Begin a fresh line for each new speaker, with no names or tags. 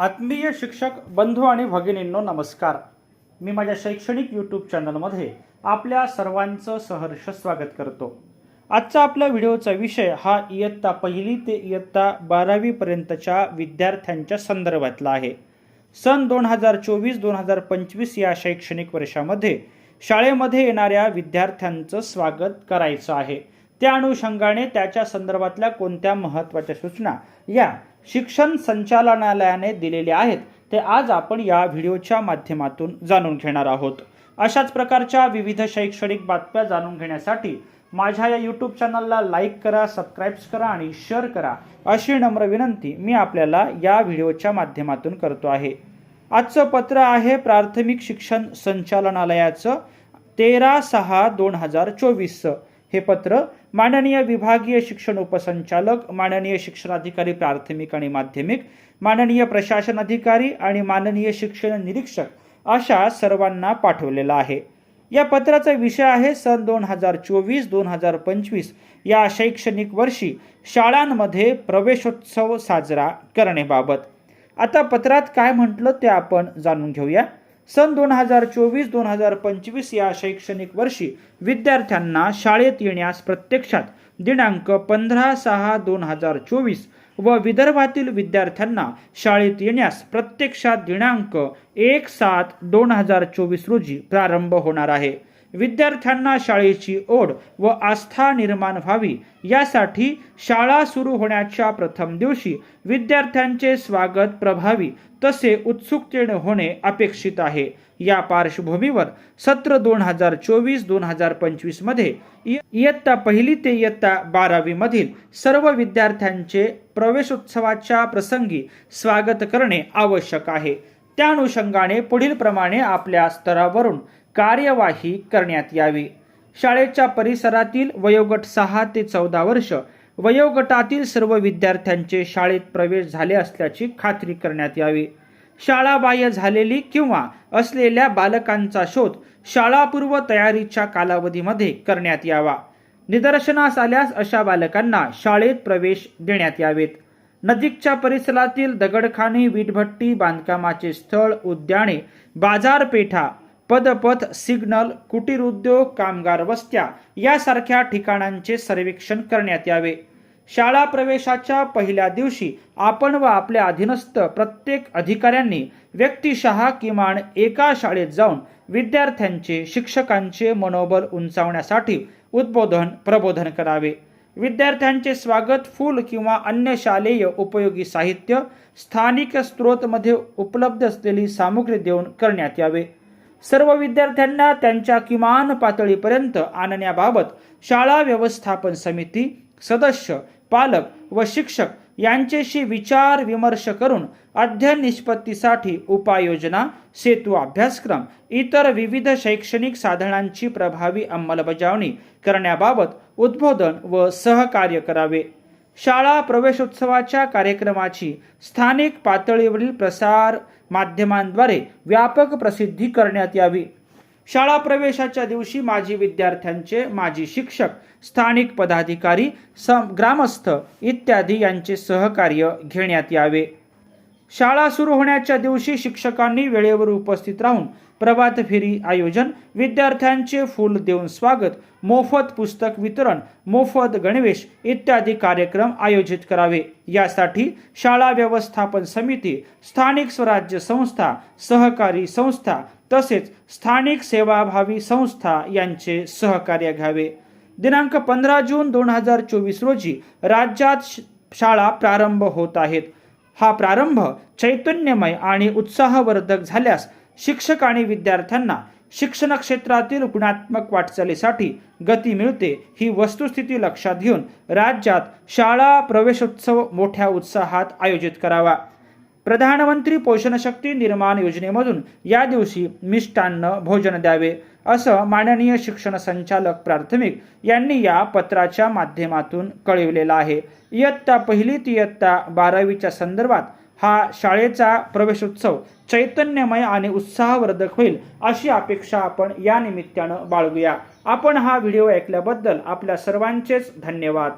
आत्मीय शिक्षक बंधू आणि भगिनींनो नमस्कार. मी माझ्या शैक्षणिक यूट्यूब चॅनलमध्ये आपल्या सर्वांचं सहर्ष स्वागत करतो. आजचा आपला व्हिडिओचा विषय हा इयत्ता पहिली ते इयत्ता बारावीपर्यंतच्या विद्यार्थ्यांच्या संदर्भातला आहे. सन दोन हजार चोवीस दोन हजार पंचवीस या शैक्षणिक वर्षामध्ये शाळेमध्ये येणाऱ्या विद्यार्थ्यांचं स्वागत करायचं आहे. त्या अनुषंगाने त्याच्या संदर्भातल्या कोणत्या महत्त्वाच्या सूचना या शिक्षण संचालनालयाने दिलेल्या आहेत ते आज आपण या व्हिडिओच्या माध्यमातून जाणून घेणार आहोत. अशाच प्रकारच्या विविध शैक्षणिक बातम्या जाणून घेण्यासाठी माझ्या या यूट्यूब चॅनलला लाईक करा सबस्क्राईब करा आणि शेअर करा अशी नम्र विनंती मी आपल्याला या व्हिडिओच्या माध्यमातून करतो आहे. आजचं पत्र आहे प्राथमिक शिक्षण संचालनालयाचं तेरा सहा दोन हजार चोवीसचं. हे पत्र माननीय विभागीय शिक्षण उपसंचालक माननीय शिक्षणाधिकारी प्राथमिक आणि माध्यमिक माननीय प्रशासन अधिकारी आणि माननीय शिक्षण निरीक्षक अशा सर्वांना पाठवलेला आहे. या पत्राचा विषय आहे सन दोन हजार चोवीस दोन हजार पंचवीस या शैक्षणिक वर्षी शाळांमध्ये प्रवेशोत्सव साजरा करण्याबाबत. आता पत्रात काय म्हटलं ते आपण जाणून घेऊया. सन दोन हजार चोवीस दोन हजार पंचवीस या शैक्षणिक वर्षी विद्यार्थ्यांना शाळेत येण्यास प्रत्यक्षात दिनांक पंधरा सहा दोन हजार चोवीस व विदर्भातील विद्यार्थ्यांना शाळेत येण्यास प्रत्यक्षात दिनांक एक सात दोन हजार चोवीस रोजी प्रारंभ होणार आहे. विद्यार्थ्यांना शाळेची ओढ व आस्था निर्माण व्हावी यासाठी शाळा सुरू होण्याच्या प्रथम दिवशी विद्यार्थ्यांचे स्वागत प्रभावी तसे उत्सुकतेने होणे अपेक्षित आहे. या पार्श्वभूमीवर सत्र दोन हजार चोवीस दोन हजार पंचवीसमध्ये इयत्ता पहिली ते इयत्ता बारावी मधील सर्व विद्यार्थ्यांचे प्रवेशोत्सवाच्या प्रसंगी स्वागत करणे आवश्यक आहे. त्या अनुषंगाने पुढील प्रमाणे आपल्या स्तरावरून कार्यवाही करण्यात यावी. शाळेच्या परिसरातील वयोगट सहा ते चौदा वर्ष वयोगटातील सर्व विद्यार्थ्यांचे शाळेत प्रवेश झाले असल्याची खात्री करण्यात यावी. शाळाबाह्य झालेली किंवा असलेल्या बालकांचा शोध शाळापूर्व तयारीच्या कालावधीमध्ये करण्यात यावा. निदर्शनास आल्यास अशा बालकांना शाळेत प्रवेश देण्यात यावेत. नजीकच्या परिसरातील दगडखाने वीटभट्टी बांधकामाचे स्थळ उद्याने बाजारपेठा पदपथ सिग्नल कुटीर उद्योग कामगार वस्त्या यासारख्या ठिकाणांचे सर्वेक्षण करण्यात यावे. शाळा प्रवेशाच्या पहिल्या दिवशी आपण व आपल्या अधीनस्थ प्रत्येक अधिकाऱ्यांनी व्यक्तिशः किमान एका शाळेत जाऊन विद्यार्थ्यांचे शिक्षकांचे मनोबल उंचावण्यासाठी उद्बोधन प्रबोधन करावे. विद्यार्थ्यांचे स्वागत फूल किंवा अन्य शालेय उपयोगी साहित्य स्थानिक स्त्रोतमध्ये उपलब्ध असलेली सामुग्री देऊन करण्यात यावे. सर्व विद्यार्थ्यांना त्यांच्या किमान पातळीपर्यंत आणण्याबाबत शाळा व्यवस्थापन समिती सदस्य पालक व शिक्षक यांच्याशी विचार विमर्श करून अध्ययन निष्पत्तीसाठी उपाययोजना सेतू अभ्यासक्रम इतर विविध शैक्षणिक साधनांची प्रभावी अंमलबजावणी करण्याबाबत उद्बोधन व सहकार्य करावे. शाळा प्रवेशोत्सवाच्या कार्यक्रमाची स्थानिक पातळीवरील प्रसार माध्यमांद्वारे व्यापक प्रसिद्धी करण्यात यावी. शाळा प्रवेशाच्या दिवशी माजी विद्यार्थ्यांचे माजी शिक्षक स्थानिक पदाधिकारी सम ग्रामस्थ इत्यादी यांचे सहकार्य घेण्यात यावे. शाळा सुरू होण्याच्या दिवशी शिक्षकांनी वेळेवर उपस्थित राहून प्रभात फेरी आयोजन विद्यार्थ्यांचे फूल देऊन स्वागत मोफत पुस्तक वितरण मोफत गणवेश इत्यादी कार्यक्रम आयोजित करावे. यासाठी शाळा व्यवस्थापन समिती स्थानिक स्वराज्य संस्था सहकारी संस्था तसेच स्थानिक सेवाभावी संस्था यांचे सहकार्य घ्यावे. दिनांक पंधरा जून दोन हजार चोवीस रोजी राज्यात श- शाळा प्रारंभ होत आहेत. हा प्रारंभ चैतन्यमय आणि उत्साहवर्धक झाल्यास शिक्षक आणि विद्यार्थ्यांना शिक्षण क्षेत्रातील गुणात्मक वाटचालीसाठी गती मिळते ही वस्तुस्थिती लक्षात घेऊन राज्यात शाळा प्रवेशोत्सव मोठ्या उत्साहात आयोजित करावा. प्रधानमंत्री पोषण शक्ती निर्माण योजनेमधून या दिवशी मिष्टान्न भोजन द्यावे असं माननीय शिक्षण संचालक प्राथमिक यांनी या पत्राच्या माध्यमातून कळविलेलं आहे. इयत्ता पहिली ते इयत्ता बारावीच्या संदर्भात हा शाळेचा प्रवेशोत्सव चैतन्यमय आणि उत्साहवर्धक होईल अशी अपेक्षा आपण या निमित्तानं बाळगूया. आपण हा व्हिडिओ ऐकल्याबद्दल आपल्या सर्वांचेच धन्यवाद.